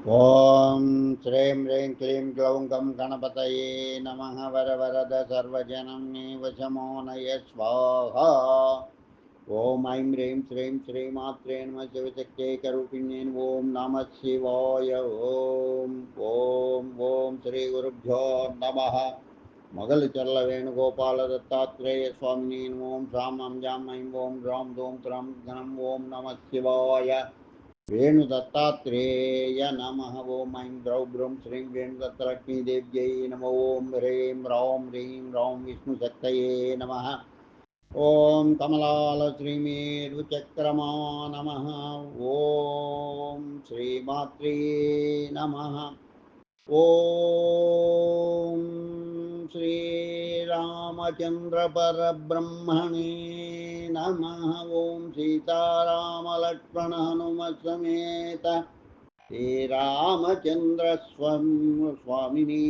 ॐ श्रीं ह्रीं क्लीं ग्लौं गं गणपतये नमः वरवरद सर्वजनं शमो नय स्वाहा। ॐ ऐं ह्रीं श्रीं श्रीमात्रे नमः शिवशक्त्यै करूपिण्ये ॐ नमः शिवाय। ॐ ॐ ॐ श्रीगुरुभ्यो नमः। मगलचरल वेणुगोपालदत्तात्रेयस्वामिनी ॐ सां अं जां ऐं ॐ ह्रौं धूं त्रं घ्नं ॐ नमः शिवाय। वेणुदत्तात्रेय नमः ॐ ऐं द्रौ ब्रूं श्रीं वेणुदत्तलक्ष्मीदेव्यै नमो ॐ ह्रीं रौं ह्रीं रौं विष्णुशक्तये नमः। ॐ कमलालश्रीमेरुचक्रमा नमः ॐ श्रीमात्रे नमः। ॐ श्रीरामचन्द्रपरब्रह्मणे नमः ॐ सीतारामलक्ष्मणहनुमसमेत श्रीरामचन्द्रस्वं स्वामिनी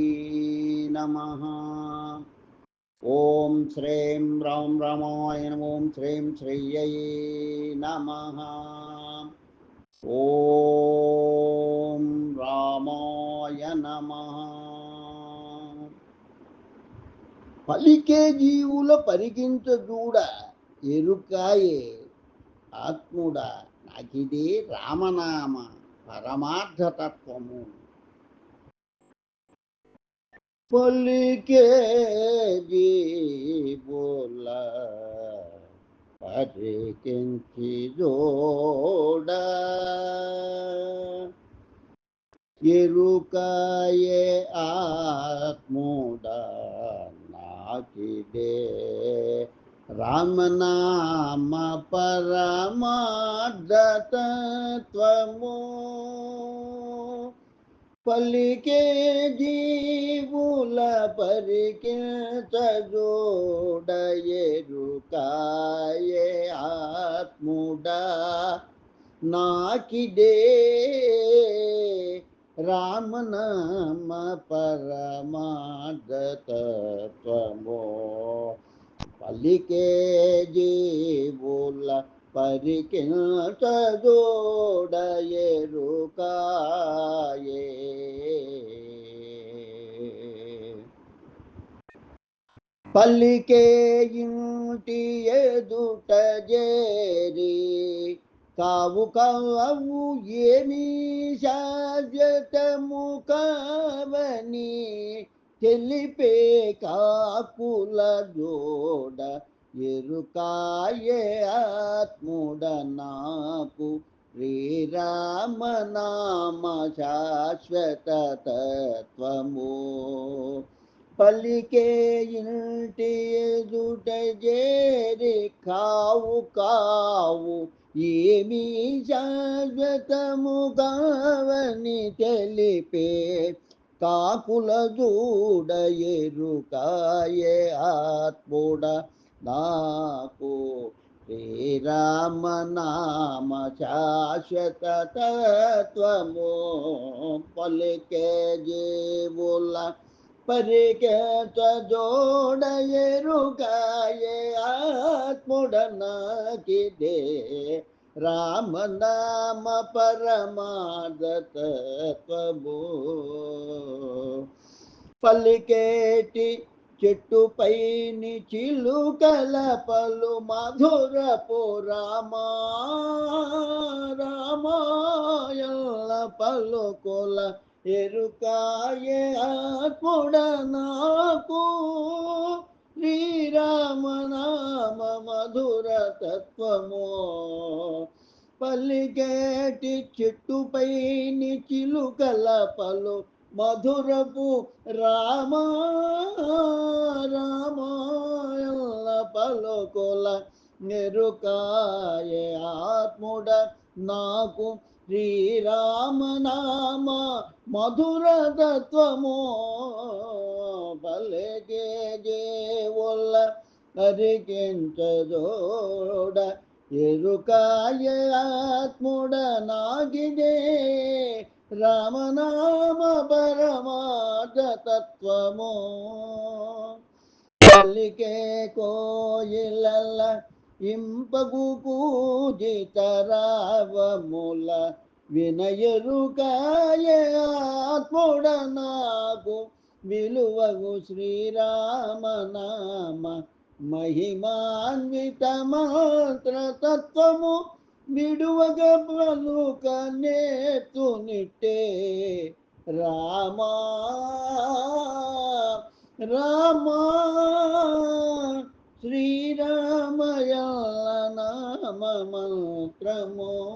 नमः ॐ श्रीं रां रामाय नमः ॐ श्रीं श्रेयै नमः ॐ रामाय नमः పలికే జీవుల పరికించదూడ ఎరుకాయే ఆత్ముడ నాకిదే రామనామ పరమార్థతత్వము. పలికే జీవుల పరికించి జోడ ఎరుకాయే ఆత్ముడ నాకిదే రామనామ పరమార్థతత్వము పలికే జీవుల పరికే చజోడయరుకాయే ఆత్ముడా నాకిదే రామనామ పరమార్థతత్వమో పలికే జీవుల పరికించదోడయరుకాయే. పల్లికే ఇంటి ఎదుట జేరి కావు కావు ఏమీ శాశ్వతము కావని తెలిపే కాకుల జోడ ఎరుకాయే ఆత్ముడ నాకు. శ్రీరామ నామ శాశ్వత తత్వము. పలికే ఇంటి ఎదుట జేరి కావు కావు. ఏమీ శాశ్వతము కావని తెలిపే కాకుల దూడ ఎరుకాయే ఆత్ముడ నాకు. శ్రీరామ నామ శాశ్వత తత్వము పలికే జీవుల పరికేత జోడ ఎరుకాయే ఆత్ముడ నాకిదే. రామనామ పరమాదతత్వము పల్లికేటి చెట్టుపైని చిలుకల పలు మధుర పురామా. రామాయణ పలుకొల ఎరుకాయ ఆత్ముడ నాకు. శ్రీరామ నామ మధుర తత్వము పల్లికేటి చెట్టుపై చిలుకల పలు మధురపు రామ రామాయణ పలుకుల నెరుకాయ ఆత్ముడ నాకు శ్రీరామ నామ మధుర తత్వము పల్లెకే జేవుల అరికించదోడ ఎరుకాయ ఆత్ముడ నాగిదే రామనామ పరమాజ తత్వము పల్లికే కోయిలల ఇంపగు పూజిత రావముల వినయరుకాయ ఆత్ముడ నాకు విలువగు శ్రీరామనామ మహిమాన్విత మాత్ర తత్వము విడువగ పలుక నేతు నిట్టే రామా. రామా. శ్రీరామయ నామ మంత్రమో.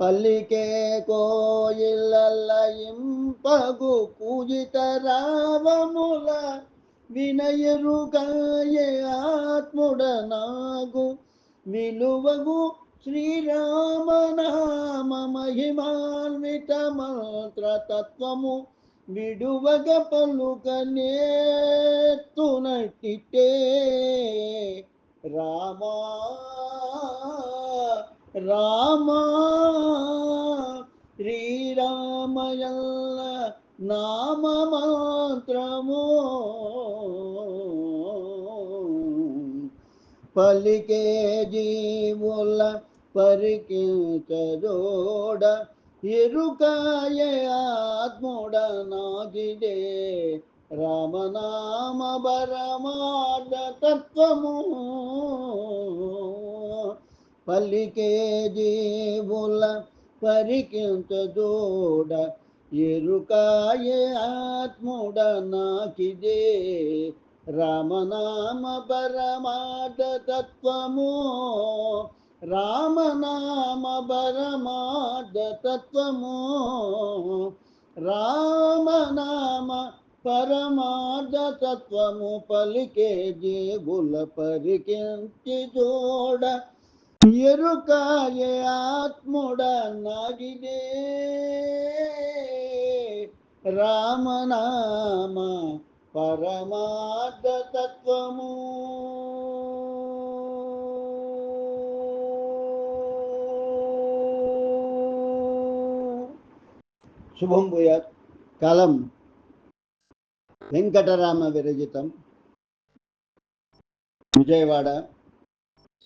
పల్లికే కోయిలయింపగు పూజిత రావముల వినయరుగాయ ఆత్ముడ నాగు విలువగు శ్రీరామనామ మహిమాన్విత మంత్ర తత్వము విడువగ పలుక నేత్తునట్టిటే రామా రామా శ్రీరామయల్ల నామ మంత్రము పలికే జీవుల పరికించదోడ ఎరుకాయ ఆత్ముడ నాగిదే. రామనామ పరమార్థ తత్వము. పలికే జీవుల పరికించదోడ ఎరుకాయ ఆత్ముడ నాకిదే. రామనామ పరమార్థ తత్వము రామనామ పరమార్థ తత్వము. రామనామ పరమార్థ తత్వము పలికే జీవుల పరికించి జోడ ఎరుకాయే ఆత్ముడ నాగిదే రామనామ పరమార్థ తత్వము శుభం భూయాత్. కలం. వెంకటరామ విరచితం విజయవాడ.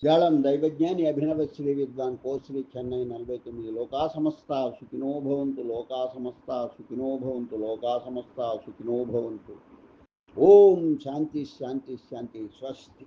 జాళం దైవజ్ఞాని అభినవ శ్రీ విద్వాన్ కోశ్రీ చెన్నై నలభై తొమ్మిది. లోకా సమస్త సుఖినోభవంతు లోకా సమస్త సుఖినోభవంతు లోకా సమస్త సుఖినోభవంతు ఓం శాంతి శాంతి శాంతి స్వస్తి.